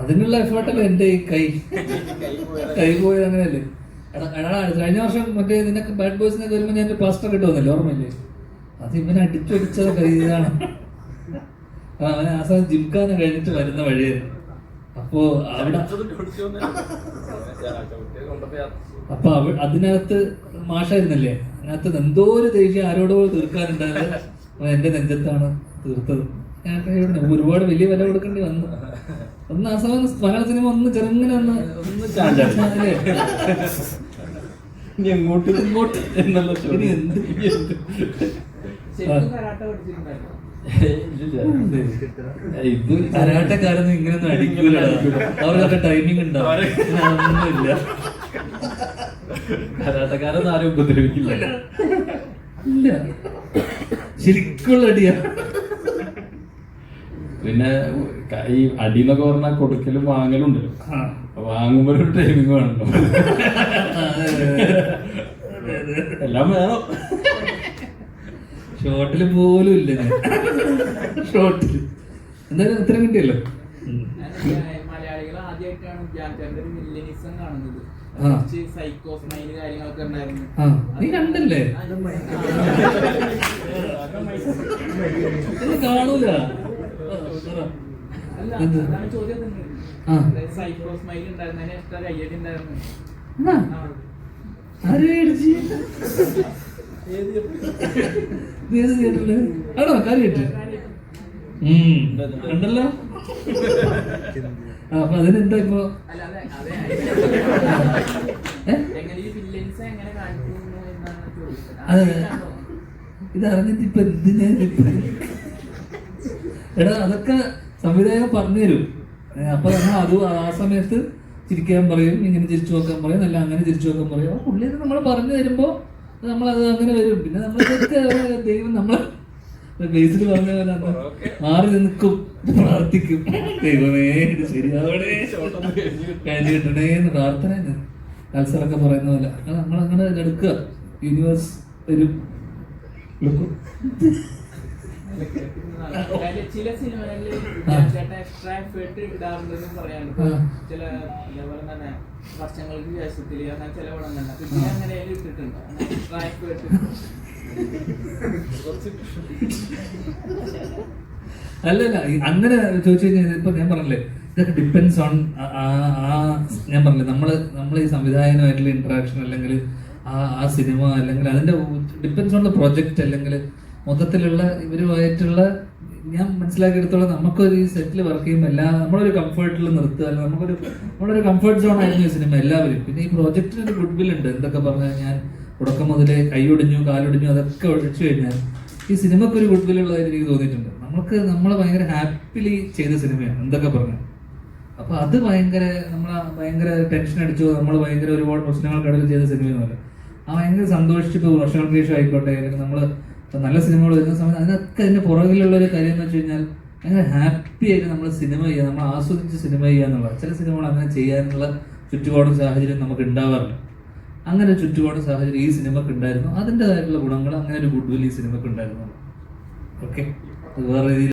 അതിനുള്ള എഫേർട്ടല്ലേ എന്റെ ഈ കൈ? കൈ പോയത് അങ്ങനെയല്ലേ? എടാ കഴിഞ്ഞ വർഷം മറ്റേ നിനക്ക് ബാഡ് ബോയ്സിനൊക്കെ വരുമ്പോൾ ഞാൻ പ്ലാസ്റ്റർ വന്നില്ലേ ഓർമ്മയില്ലേ? അത് ഇവനെ അടിച്ചടിച്ച കൈ ഇതാണ്. അവൻ ആ സമയം ജിംഖാന കഴിഞ്ഞിട്ട് വരുന്ന വഴിയായിരുന്നു. അപ്പോ അവിടെ അപ്പൊ അതിനകത്ത് മാഷായിരുന്നല്ലേ? അതിനകത്ത് എന്തോ ഒരു ദേഷ്യം ആരോടോ തീർക്കാനുണ്ടായത്. എന്റെ നെഞ്ചത്താണ് തീർത്തത്. ഇവിടെ ഒരുപാട് വലിയ വില കൊടുക്കേണ്ടി വന്നു. ഒന്ന് അസമം മലയാള സിനിമ ഒന്ന് ചെറുങ്ങനെ ഒന്ന് ഒന്ന്. അല്ലേ? ഇനി എങ്ങോട്ട്? ഇങ്ങോട്ട് എന്നുള്ള ചോദ്യം. ഇനി എന്ത്? ഇത് കരാട്ടക്കാരൊന്നും ഇങ്ങനെയൊന്നും അടിക്കൂല അവർക്കൊക്കെ ടൈമിംഗ് ഉണ്ടാവും ഒന്നുമില്ല കരാട്ടക്കാരൊന്നും ആരും ഉപദ്രവിക്കില്ല. ഇല്ല. ശരിക്കുള്ള അടിയാ. പിന്നെ ഈ അടി എന്നൊക്കെ പറഞ്ഞാൽ കൊടുക്കലും വാങ്ങലും ഉണ്ടല്ലോ. വാങ്ങുമ്പോൾ ഒരു ടൈമിങ് വേണല്ലോ എല്ലാം വേണം. ഷോട്ടിൽ പോലും ഇല്ല ഷോട്ടിൽ. എന്തായാലും ഇത്ര കിട്ടിയല്ലോ. മലയാളികൾ ആദ്യമായിട്ടാണ് ഒരു കാണുന്നത്. സൈക്കോസ് കാര്യങ്ങളൊക്കെ ഉണ്ടായിരുന്നു. നീ കണ്ടല്ലേ? കാണൂല. ആണോ? കാര്യമായിട്ട്? ഉം. കണ്ടല്ലോ? ആ, അപ്പൊ അതിനെന്താ ഇപ്പൊ? അതെ അതെ ഏ? എങ്ങനെ ഈ വില്ലൻസ് എങ്ങനെ കാണിക്കുന്നു എന്നാണ് ചോദിച്ചത്. ഇത് അറിഞ്ഞിട്ട് ഇപ്പൊ എന്തിനാ? എടാ അതൊക്കെ സംവിധായകൻ പറഞ്ഞു തരും അപ്പൊ നമ്മൾ അത് ആ സമയത്ത് ചിരിക്കാൻ പറയും ഇങ്ങനെ ചിരിച്ചു നോക്കാൻ പറയും അല്ല അങ്ങനെ ചിരിച്ചു നോക്കാൻ പറയും. അപ്പൊ പുള്ളി നമ്മൾ പറഞ്ഞു തരുമ്പോ നമ്മൾ അത് അങ്ങനെ വരും. പിന്നെ നമ്മൾ ദൈവം നമ്മൾ ബേസിൽ പറഞ്ഞ പോലെ മാറി നിൽക്കും പ്രാർത്ഥിക്കും. ദൈവമേ ഇത് ശരിയാവണേ കഴിഞ്ഞു കിട്ടണേ എന്ന് പ്രാർത്ഥന കൽസറൊക്കെ പറയുന്ന പോലെ. നമ്മൾ അങ്ങനെ എടുക്കുക. യൂണിവേഴ്സ് വരും. എടുക്കും. ചില സിനിമകളിൽ എക്സ്ട്രാ എഫേർട്ട് ഇടാറുണ്ടെന്നും പറയാനുണ്ട് ചില ഇതേപോലെ തന്നെ വർഷങ്ങൾക്ക് ശേഷത്തിൽ അങ്ങനെ ചില പടം തന്നെ പിന്നെ അങ്ങനെ ഇട്ടിട്ടുണ്ട് എക്സ്ട്രാ എഫേർട്ട് അല്ലല്ല അങ്ങനെ ചോദിച്ചു കഴിഞ്ഞാൽ ഇപ്പൊ ഞാൻ പറഞ്ഞില്ലേ ഇതൊക്കെ ഡിപ്പെൻസ് ഓൺ ആ ഞാൻ പറഞ്ഞില്ലേ നമ്മൾ നമ്മൾ ഈ സംവിധായകനുമായിട്ടുള്ള ഇന്ററാക്ഷൻ അല്ലെങ്കിൽ ആ ആ സിനിമ അല്ലെങ്കിൽ അതിന്റെ ഡിപ്പെൻസ് ഓൺ ദ പ്രൊജക്ട് അല്ലെങ്കിൽ മൊത്തത്തിലുള്ള ഇവരുമായിട്ടുള്ള ഞാൻ മനസ്സിലാക്കിയെടുത്തോളം നമുക്കൊരു ഈ സെറ്റിൽ വർക്ക് ചെയ്യുമ്പോൾ എല്ലാ നമ്മളൊരു കംഫർട്ടിൽ നിർത്തുക അല്ലെങ്കിൽ നമുക്കൊരു നമ്മളൊരു കംഫർട്ട് സോൺ ആയിരുന്നു ഈ സിനിമ എല്ലാവരും. പിന്നെ ഈ പ്രോജക്റ്റിന് ഒരു ഗുഡ് വിൽ ഉണ്ട്. എന്തൊക്കെ പറഞ്ഞാൽ ഞാൻ തുടക്കം മുതലേ കൈയൊടിഞ്ഞു കാലൊടിഞ്ഞു അതൊക്കെ ഒഴിച്ചു കഴിഞ്ഞാൽ ഈ സിനിമക്ക് ഒരു ഗുഡ് വിൽ ഉള്ളതായിട്ട് എനിക്ക് തോന്നിയിട്ടുണ്ട്. നമുക്ക് നമ്മൾ ഭയങ്കര ഹാപ്പിലി ചെയ്ത സിനിമയാണ് എന്തൊക്കെ പറഞ്ഞു. അപ്പൊ അത് ഭയങ്കര നമ്മൾ ഭയങ്കര ടെൻഷൻ അടിച്ചു നമ്മൾ ഭയങ്കര ഒരുപാട് പ്രശ്നങ്ങൾ പ്രശ്നങ്ങൾക്കിടയിൽ ചെയ്ത സിനിമയൊന്നുമല്ല ആ ഭയങ്കര സന്തോഷിച്ചിട്ട് വർഷങ്ങൾക്ക് ശേഷം ആയിക്കോട്ടെ അല്ലെങ്കിൽ നമ്മൾ നല്ല സിനിമകൾ വരുന്ന സമയത്ത് അതിനൊക്കെ അതിന്റെ പുറകിലുള്ള ഒരു കാര്യം എന്ന് വെച്ച് കഴിഞ്ഞാൽ അങ്ങനെ ഹാപ്പി ആയിട്ട് നമ്മൾ സിനിമ ചെയ്യുക നമ്മൾ ആസ്വദിച്ച് സിനിമ ചെയ്യുക എന്നുള്ളത് ചില സിനിമകൾ അങ്ങനെ ചെയ്യാനുള്ള ചുറ്റുപാടും സാഹചര്യം നമുക്ക് ഉണ്ടാവാറില്ല അങ്ങനെ ചുറ്റുപാടും സാഹചര്യം ഈ സിനിമക്ക് ഉണ്ടായിരുന്നു. അതിന്റെതായിട്ടുള്ള ഗുണങ്ങൾ അങ്ങനെ ഒരു ഗുഡ് വിൽ ഈ സിനിമക്ക് ഉണ്ടായിരുന്നു ഓക്കെ വേറെ രീതിയിൽ